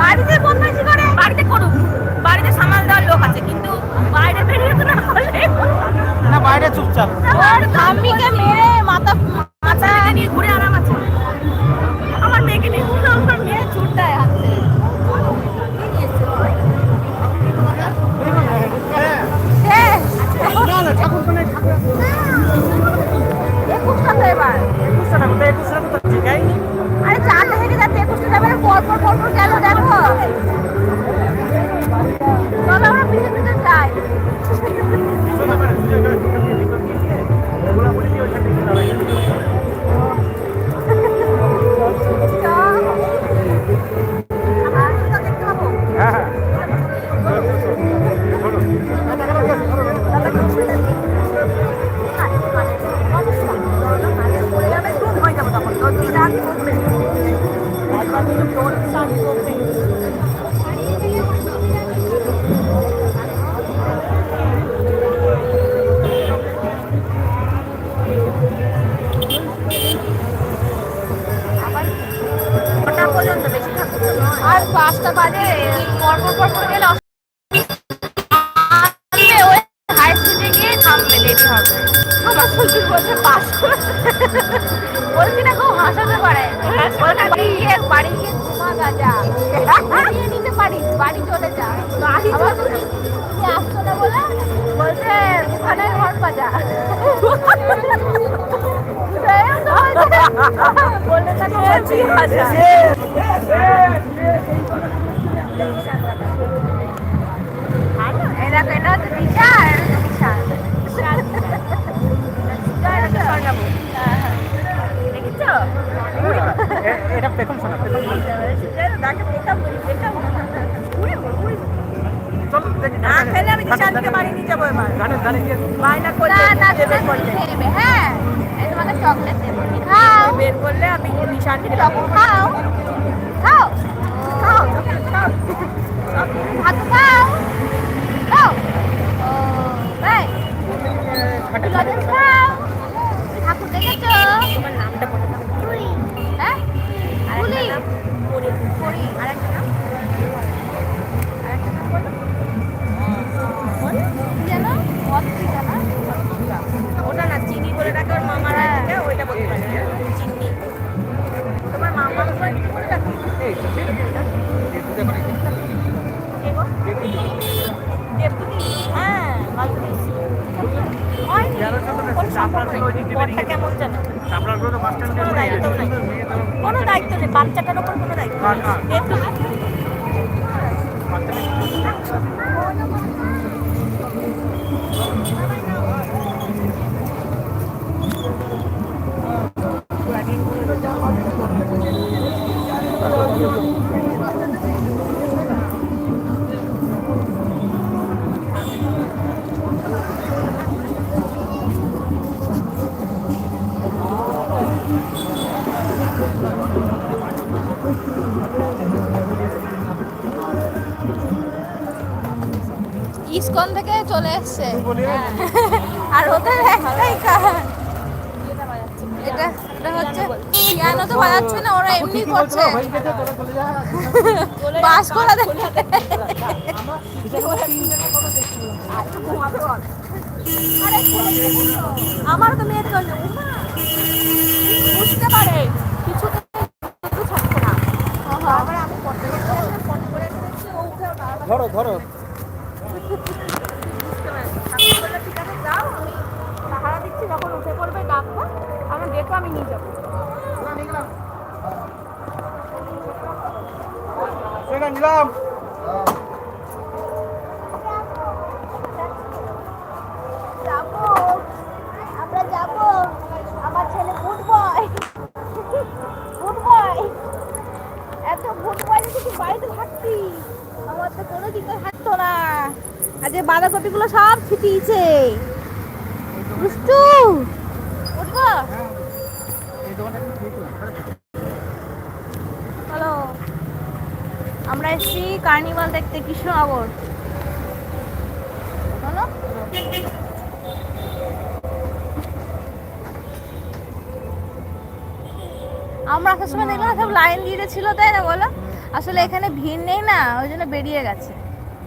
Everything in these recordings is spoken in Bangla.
বাড়িতে বদমাইশি করে? বাড়িতে করুক। বাড়িতে সামাল দেওয়ার লোক আছে কিন্তু বাইরে বেরিয়ে তো না করলে না বাইরে চুপচাপ। ওর ঠাম্মিকে মেরে মাথা মাথা নিয়ে ঘুরে আরাম আছে। আমার মেয়েকে নিয়ে ঘুরে আমার মেয়ে ছুটটায় হাতে না না ঠাকুর কোনে ঠাকুর একুশটা তো এবার। একুশটা ঠাকুর তো একুশটা তো ঠিকাই আরে চারটে থেকে যাচ্ছে একুশটা যাবে পর পর পর পর গেল। চলো আমরা পিছনে যাই। হবে। আমার শ্বশুর বলছে পাস বলছি না খুব হাসাতে পারে। বাড়ি গিয়ে বাড়ি গিয়ে ঘুমা গাজা। নিয়ে নিতে পারিস বাড়ি চলে যা। আবার বলছি, "তুই আসছো না বলে? বলছে ওখানে ঘর বাজা বললে না বলছি হাসা এটা এটা হচ্ছে দিশা দেখেছ এটা পেখম শোনা পেখম দেখি না খেলে আমি দিশানকে বাড়ি নিয়ে যাব এবার বায়না করলে না দেবে করলে হ্যাঁ তোমাকে চকলেট দেবো খাও বের করলে আমি দিশানকে চকো খাও খাও খাও খাও ভাত খাও খাও ও তাই অদ্রিজা না ওটা না চিনি বলে ডাকে ওর মামার থেকে ওইটা বলতে পারে চিনি। তোমার মামা বলে হ্যাঁ কেমন জানো কোনো নেই। কোনো দায়িত্ব নেই। বাচ্চাটার ওপর কোনো দায়িত্ব নেই। ইসকন থেকে চলে এসছে আর ওদের একটাই কাজ। এটা এটা হচ্ছে পিয়ানো তো বাজাচ্ছে না ওরা এমনি করছে। হয়ে বাস করে আমার তো মেয়ের বুঝতে পারে কিছু ধরো ধরো। যখন উঠে পড়বে ডাকবো আমি দেখো আমি নিয়ে যাব নিলাম আমরা আমার বাড়িতে থাকতি আমার তো কোনো চিন্তা না আজ বাঁধাকপিগুলো সব ঠিক হ্যালো, আমরা এসেছি কার্নিভাল দেখতে, কৃষ্ণনগর। বলো। আমরা আসার সময় দেখলাম সব লাইন দিয়ে ছিল, তাই না বলো? আসলে এখানে ভিড় নেই না, ওই জন্য বেরিয়ে গেছে।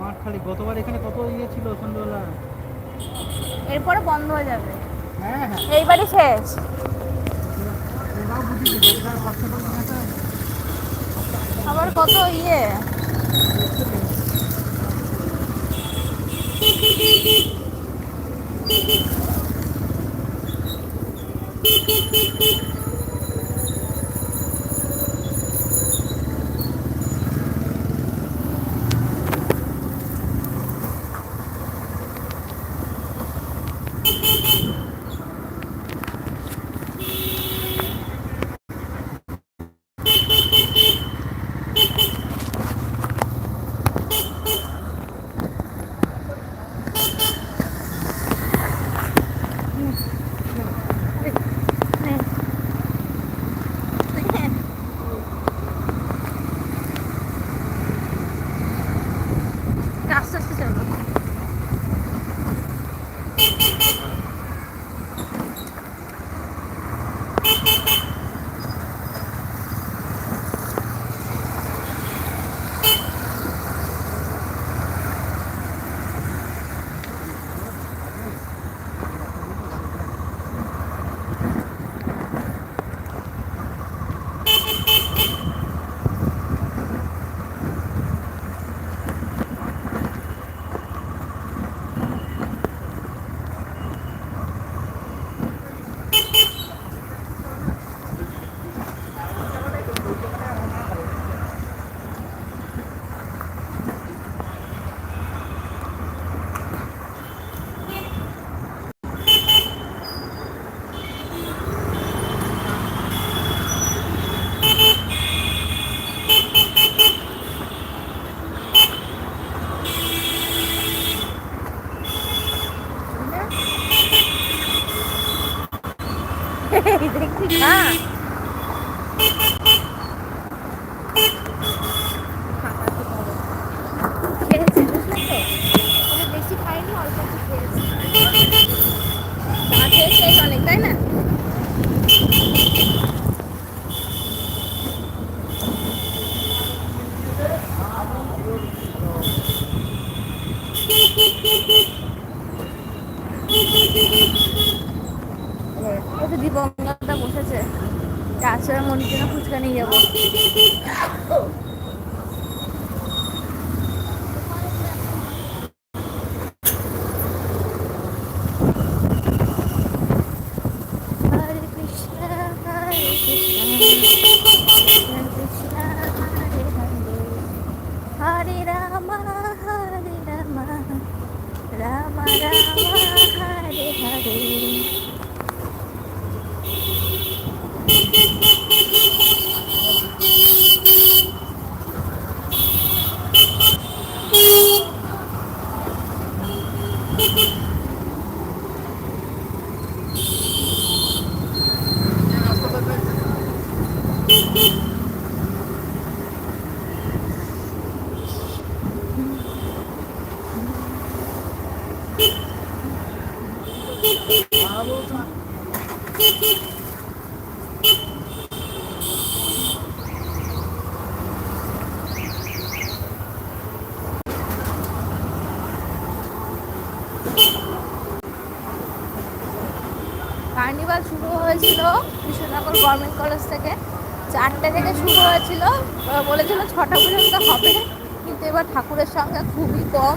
মাঠ খালি গতবার এখানে কত ইয়ে ছিল সন্ধ্যেবেলা? এরপরে বন্ধ হয়ে যাবে। হ্যাঁ হ্যাঁ। এইবারই শেষ। আবার কত ইয়ে? আস্তে আস্তে চলো দেখছি এই অনেক তাই না? হয়েছিল কৃষ্ণনগর গভর্নমেন্ট কলেজ থেকে। চারটে থেকে শুরু হয়েছিল বলেছিল ছটা পর্যন্ত হবে, কিন্তু এবার ঠাকুরের সংখ্যা খুবই কম।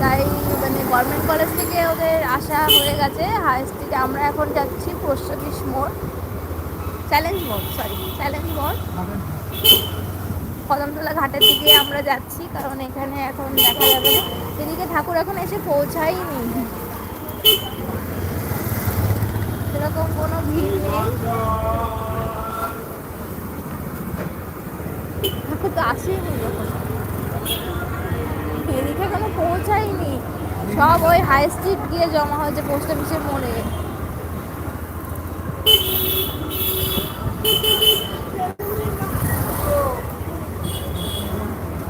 তাই মানে গভর্নমেন্ট কলেজ থেকে ওদের আসা হয়ে গেছে। হাই স্পিডে আমরা এখন যাচ্ছি পোস্ট অফিস মোড়। চ্যালেঞ্জ মোড় সরি চ্যালেঞ্জ মোড়। কদমতলা ঘাটের দিকে আমরা যাচ্ছি, কারণ এখানে এখন দেখা যাবে এদিকে ঠাকুর এখন এসে পৌঁছায়নি সেরকম কোনো ভিড় নেই ঠাকুর তো আসেনি যখন। সব ওই হাই স্ট্রিট গিয়ে জমা হয়েছে পোস্ট অফিসের মোড়ে।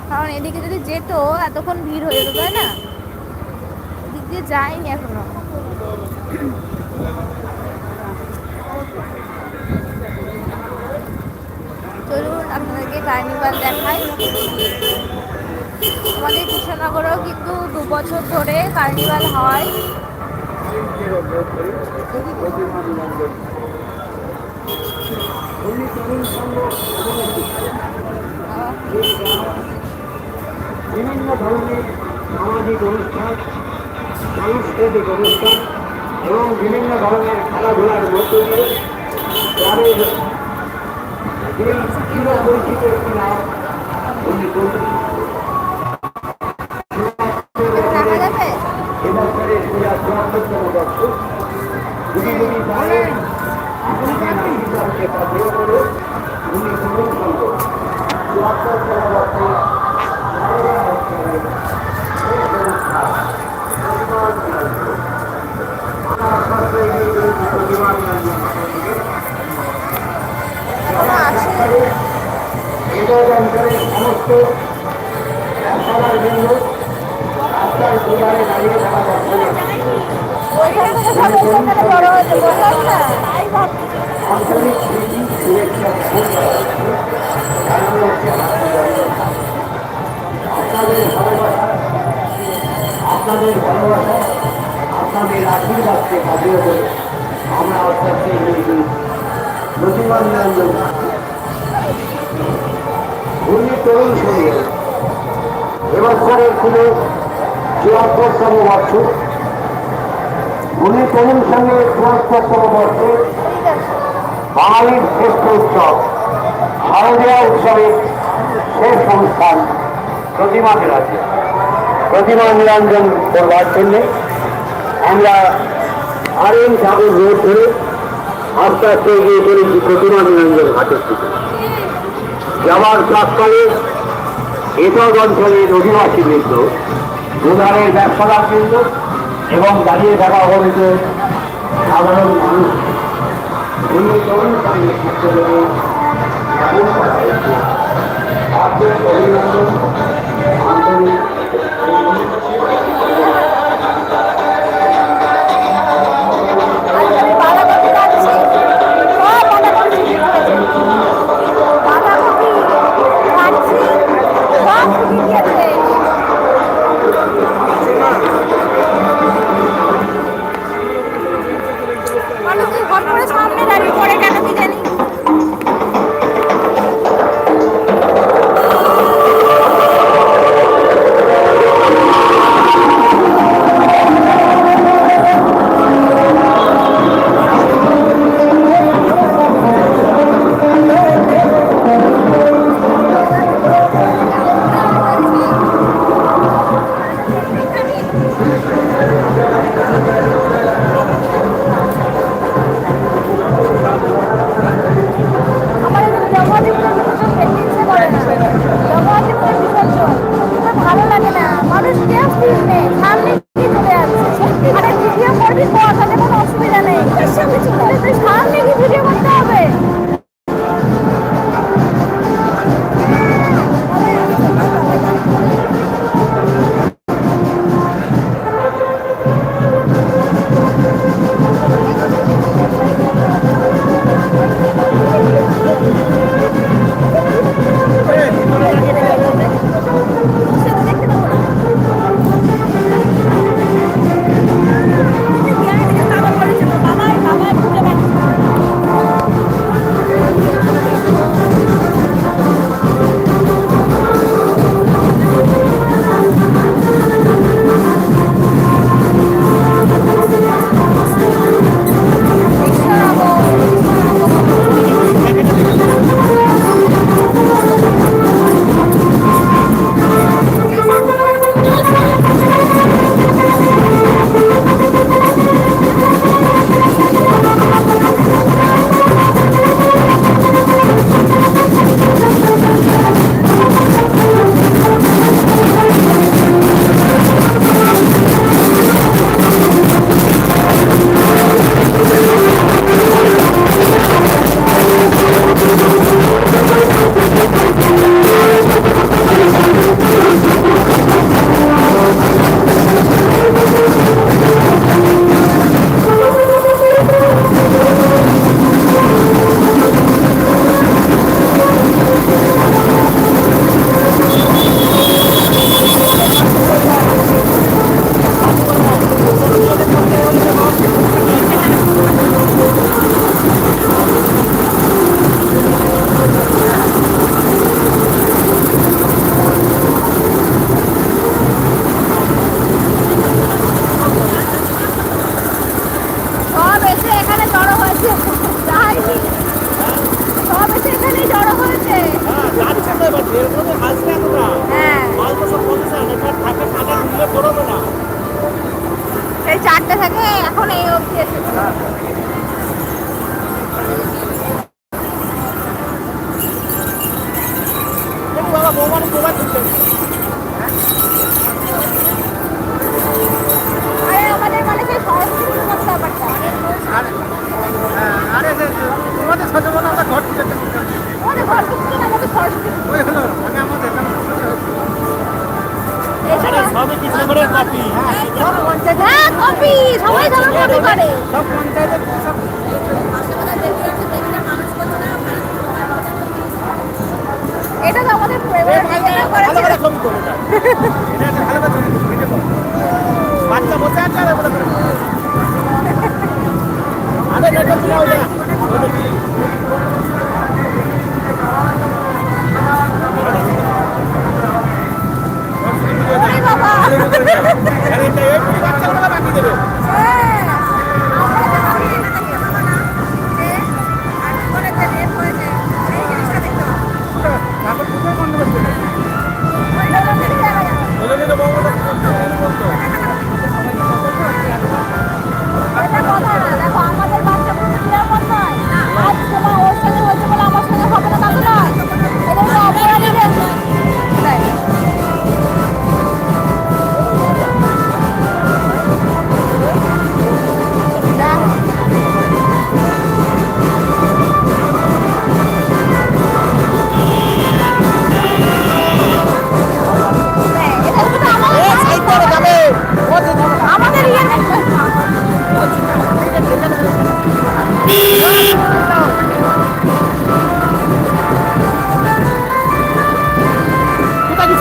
কারণ এদিকে যদি যেত, এতক্ষণ ভিড় হয়ে যেত, তাই না? এদিক দিয়ে যায়নি এখনও। আপনাদেরকে কার্নিভাল দেখাই আমাদের কৃষ্ণনগরেও কিন্তু দু বছর ধরে কার্নিভাল হয়। বিভিন্ন ধরনের সামাজিক অনুষ্ঠান সাংস্কৃতিক অনুষ্ঠান এবং বিভিন্ন ধরনের খেলাধুলার মধ্য দিয়ে গ্রামের যে চিরপরিচিত একটি নাম উনি করলেন দেখা যাবে তরুণ সঙ্গে এবছরের পুরো চুয়াত্তরতম বর্ষ উনি তরুণ সঙ্গে চুয়াত্তরতম বর্ষে বাঙালির শ্রেষ্ঠ উৎসব শারদীয়া উৎসবের শেষ অনুষ্ঠান প্রতিমা মেলাতে প্রতিমা নিরঞ্জন করবার জন্য আমরা আর এন ঠাকুর রোড ধরে আস্তে আস্তে এগিয়ে চলেছি প্রতিমা নিরঞ্জন ঘাটের দিকে। যাওয়ার প্রাককালে এসব অঞ্চলের অধিবাসী বৃন্দ দুধারের ব্যবসাদার বৃন্দ এবং দাঁড়িয়ে থাকা অবহিত সাধারণ মানুষ, উনি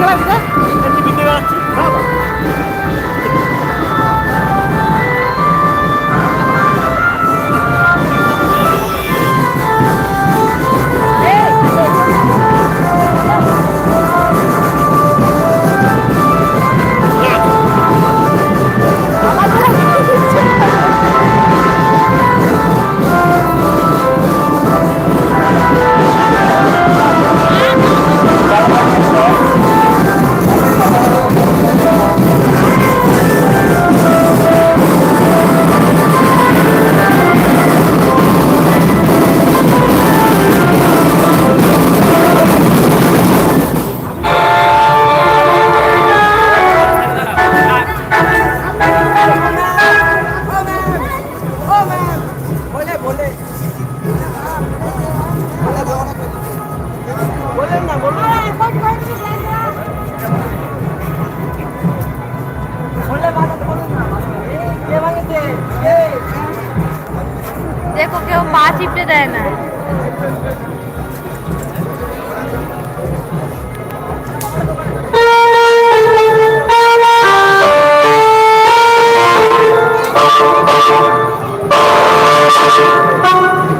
কোথায় গেছিলাম এটা? এই টিফিন Thank you.